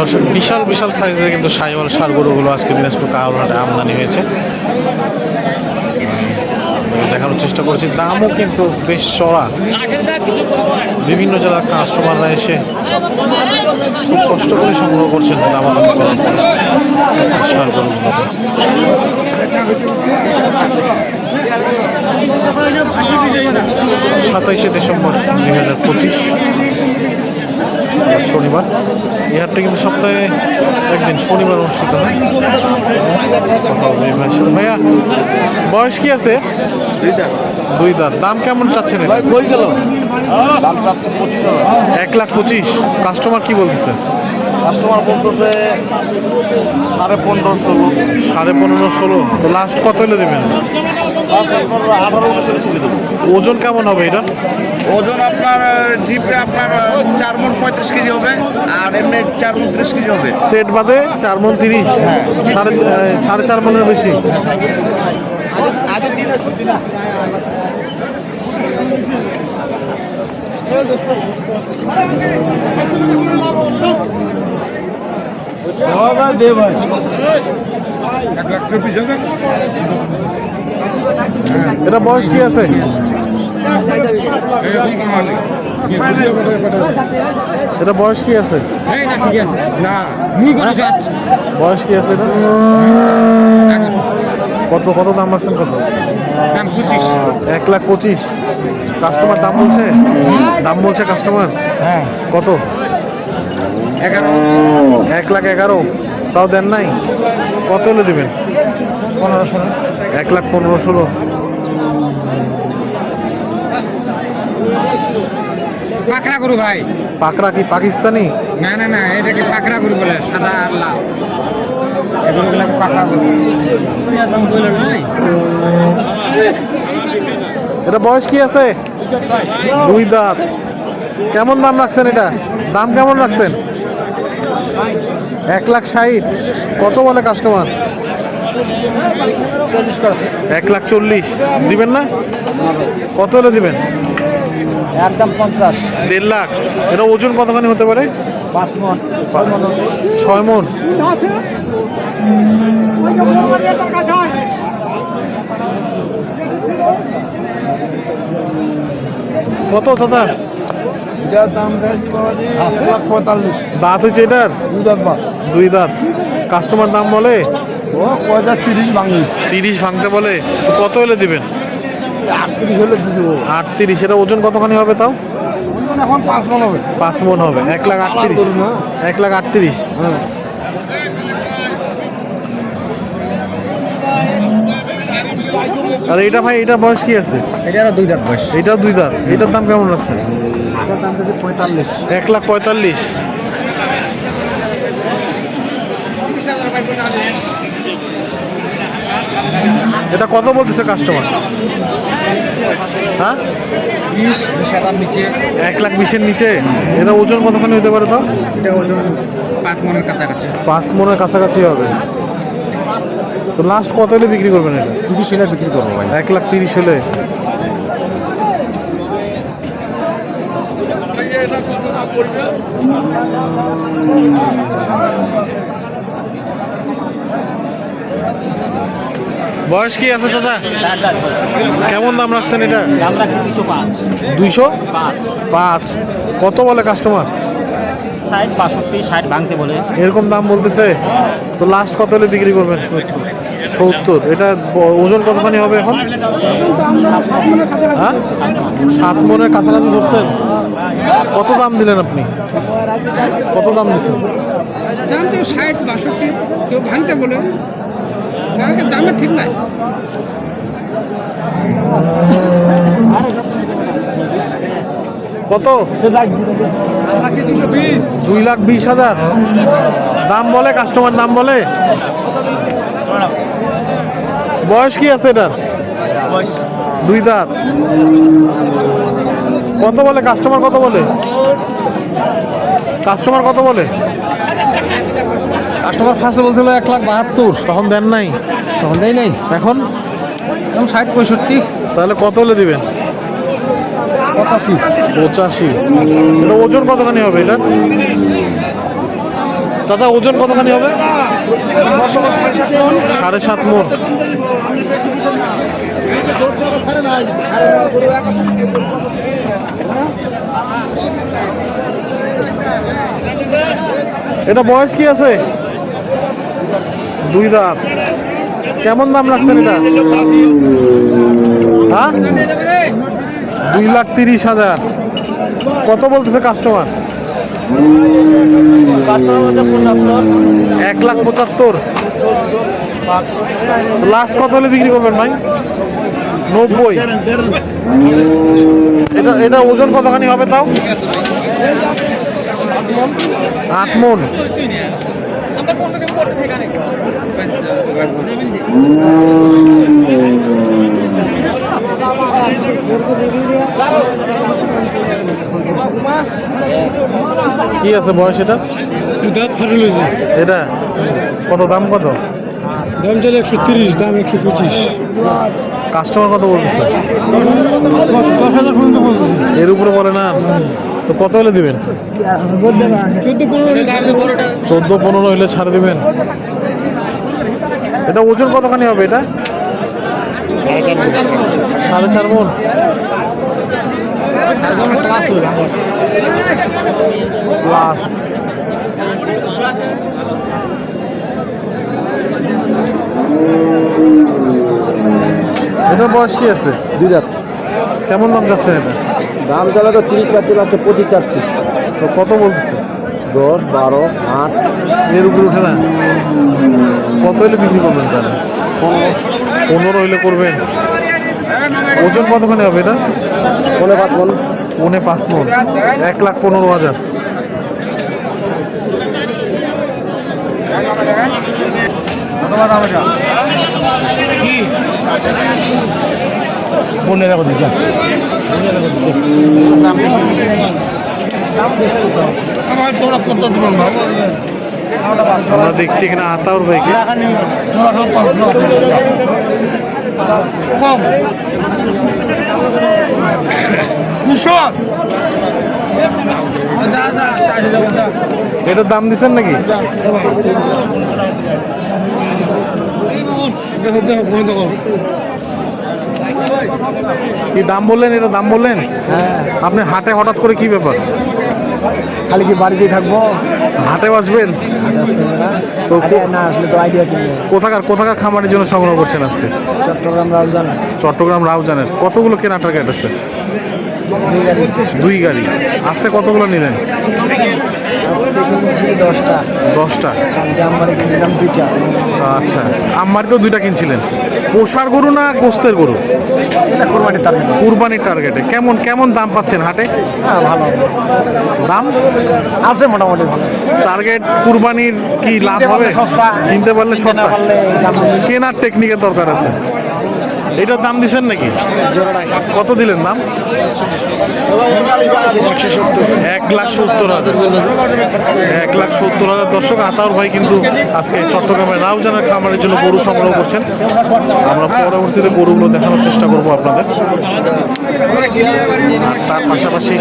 দর্শক, বিশাল বিশাল সাইজের কিন্তু সাইওয়াল সার গরুগুলো আজকে দিনাজপুর কাহারহাটে আমদানি হয়েছে। দেখানোর চেষ্টা করেছি। দামও কিন্তু বেশ চড়া বিভিন্ন জেলার কাস্টমাররা এসে খুব কষ্ট করে সংগ্রহ করছেন সার সাতাইশে ডিসেম্বর দুই হাজার পঁচিশ। শনিবার। এই কিন্তু সপ্তাহে একদিন শনিবার অনুষ্ঠিত হয়। কথা সাথে। ভাইয়া বয়স কি আছে? দুই দাঁত। দাম কেমন চাচ্ছেন কই গেল? দাম চাচ্ছে পঁচিশ হাজার। এক লাখ পঁচিশ। কাস্টমার কি বলতেছে? কাস্টমার বলতেছে সাড়ে পনেরো ষোলো। সাড়ে পনেরো ষোলো। তো লাস্ট কত হলে দেবেন? আঠারো উনিশে ছেড়ে দেবো। ওজন কেমন হবে এটা? ওজন আপনার জিপে আপনার চার মন পঁয়ত্রিশ কেজি হবে আর এমনি চার মন ত্রিশ কেজি হবে। সেট বাদে চার মন তিরিশ। সাড়ে চা- সাড়ে চার মনের বেশি। দে ভাই। এটা বয়স কি আছে? এটা বয়স কি আছে? বয়স কি আছে এটা? কত কত দাম রাখছেন কত? এক লাখ পঁচিশ। কাস্টমার দাম বলছে? দাম বলছে কাস্টমার হ্যাঁ। কত? এগারো। এক লাখ এগারো। তাও দেন নাই? কত হলে দেবেন? পনেরো ষোলো। এক লাখ পনেরো ষোলো। পাকড়া গরু ভাই। পাকড়া কি পাকিস্তানি? না না না এটাকে পাকড়া গরু বলে সাদা আর লাল। এগুলোগুলোকে পাকড়া গরু? এটা বয়স কি আছে? দুই দাঁত। কেমন দাম রাখছেন এটা? দাম কেমন রাখছেন? এক লাখ ষাট। কত বলে কাস্টমার এক লাখ চল্লিশ। দিবেন না? কত হলে দিবেন? একদম পঞ্চাশ। দেড় লাখ। এটা ওজন কতখানি হতে পারে? পাঁচ মন। ছয় মন কত পঁয়তাল্লিশ। দাঁত হচ্ছে এটার? দুই দাঁত বা দুই দাঁত। কাস্টমার দাম বলে? ও কয়টা তিরিশ ভাঙি তিরিশ ভাঙতে বলে। কত হলে দিবেন? আটত্রিশ হলে দিয়ে আটত্রিশ এটা ওজন কতখানি হবে তাও? এখন পাঁচ মন হবে। পাঁচ মন হবে এক লাখ আটত্রিশ। এক লাখ আটত্রিশ। হ্যাঁ। আর এটা ভাই এটা বয়স কি আছে? এটারও দুই দাঁত বয়স। এটাও দুই দাঁত। এটার দাম কেমন পঁয়তাল্লিশ। এক লাখ পঁয়তাল্লিশ। এটা কত বলতেছে কাস্টমার হ্যাঁ? বিশ বিশ নিচে। এক লাখ বিশের নিচে? এটা ওজন কতখানি হতে পারে তাও এটা ওজন পাঁচ মনের কাছাকাছি। পাঁচ মনের কাছাকাছি হবে। তো লাস্ট কত হলে বিক্রি করবেন এটা? তিরিশ হলে বিক্রি করব ভাই। এক লাখ তিরিশ হলে। বয়স কি আছে দাদা কেমন দাম রাখছেন এটা? আমরা দুশো পাঁচ। দুইশো পাঁচ। কত বলে কাস্টমার ষাট বাষট্টি ষাট ভাঙতে বলে। এরকম দাম বলতেছে? তো লাস্ট কত হলে বিক্রি করবেন? সত্তর। এটা ব- ওজন কতখানি হবে এখন? হ্যাঁ? সাত মনের কাছাকাছি ধরছেন? কত দাম দিলেন আপনি? কত দাম দিচ্ছেন দাম তো ষাট বাষট্টি কেউ ভাঙতে বলে। কারণ দামের ঠিক নাই। কত? দুই লাখ বিশ হাজার। দাম বলে কাস্টমার দাম বলে? বয়স কি আছে এটার? দুই দাঁত। কত বলে? কাস্টমার কত বলে? কাস্টমার কত বলে? কাস্টমার ফার্স্টে বলছিল এক লাখ বাহাত্তর। তখন দেন নাই? তখন দেয় নাই। এখন? এখন ষাট পঁয়ষট্টি। তাহলে কত হলে দিবেন? পঁচাশি। পঁচাশি। এটা ওজন কতখানি হবে এটা? দাদা ওজন কতখানি হবে? সাড়ে সাত মন এটা বয়স কি আছে? দুই দাঁত। কেমন দাম রাখছেন এটা? হ্যাঁ? দুই লাখ তিরিশ হাজার। কত বলতেছে কাস্টমার এক লাখ পঁচাত্তর। লাস্ট কত হলে বিক্রি করবেন ভাই? নব্বই। এটা এটা ওজন কতখানি হবে তাও? আট মন। কি আছে বয়স এটা? এটা? কত দাম কত? দাম চলে একশো তিরিশ দাম একশো পঁচিশ। কাস্টমার কত বলতেছে? দশ হাজার পর্যন্ত বলছে এর উপরে বলে না? তো কত হলে দিবেন? চোদ্দ পনেরো হলে ছাড় দিবেন? এটা ওজন কতখানি হবে এটা? সাড়ে চার মন। প্লাস। এটার বয়স কি আছে? দুই রাত কেমন দাম যাচ্ছে এটা? দাম চালা তো তিরিশ চারটে লাস্টে পঁচিশ চারটে। তো কত বলতেছে? দশ বারো আট। এর উপরে উঠে না? কত হলে বিক্রি করবেন তাহলে? পনেরো হইলে করবেন। ওজন কতখানি হবে এটা? পনেরো পাঁচ মন। পৌনে পাঁচ মন। এক লাখ পনেরো হাজার। পনেরো কত আমার দেখছি এখানে আতাউর ভাইকে এটার দাম দিচ্ছেন নাকি? দেখো দেখো বন্ধ কি দাম বললেন? এটা দাম বললেন? হ্যাঁ। আপনি হাটে হঠাৎ করে কি ব্যাপার? খালি কি বাড়িতেই থাকব? হাটেও আসবেন? তো না আসলে তো আইডিয়া কিনবে। কোথাকার কোথাকার খামারের জন্য সংগ্রহ করছেন আজকে? চট্টগ্রাম রাজধান। চট্টগ্রাম রাউজানের কতগুলো কেনা টার্গেট আছে? দুই গাড়ি। আসছে কতগুলো নিলেন? দশটা। দশটা। আচ্ছা। আমার তো দুইটা কিনছিলেন? পোষার গরু না গোস্তের গরু? কোরবানির কুরবানির টার্গেটে কেমন কেমন দাম পাচ্ছেন হাটে? হ্যাঁ ভালো। দাম? আছে মোটামুটি ভালো। টার্গেট কুরবানির কি লাভ হবে? সস্তা। কিনতে পারলে সস্তা। কেনার টেকনিকের দরকার আছে। এটার দাম দিছেন নাকি? কত দিলেন দাম? এক লাখ সত্তর হাজার। এক লাখ সত্তর হাজার। দর্শক, আতাউর ভাই কিন্তু আজকে চট্টগ্রামের রাউজানের খামারের জন্য গরু সংগ্রহ করছেন। আমরা পরবর্তীতে গরুগুলো দেখানোর চেষ্টা করব আপনাদের। তার পাশাপাশি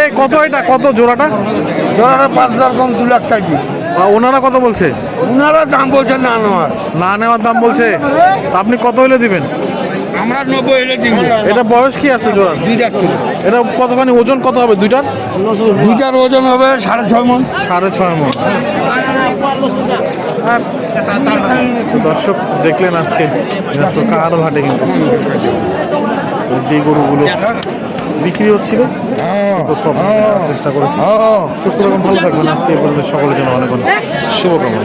এই, কত এটা? কত জোড়াটা? জোড়াটা পাঁচ হাজার কম দু লাখ চাইছি। ওনারা কত বলছে? ওনারা দাম বলছেন না নেওয়ার। না নেওয়ার দাম বলছে? আপনি কত হলে দিবেন? আমরা নব্বই এলে দিব। এটা বয়স কি আছে জোড়ার দুই লাখ এটা কতখানি ওজন কত হবে দুইটার? দুইটার ওজন হবে সাড়ে ছয় মন। সাড়ে ছয় মন। দর্শক দেখলেন আজকে দিনাজপুর কাহারল হাটে কিন্তু যে গরুগুলো বিক্রি হচ্ছিল। চেষ্টা করেছি। সুস্থ থাকুন ভালো থাকবেন। আজকে এই পর্যন্ত সকলের জন্য অনেক অনেক শুভকামনা।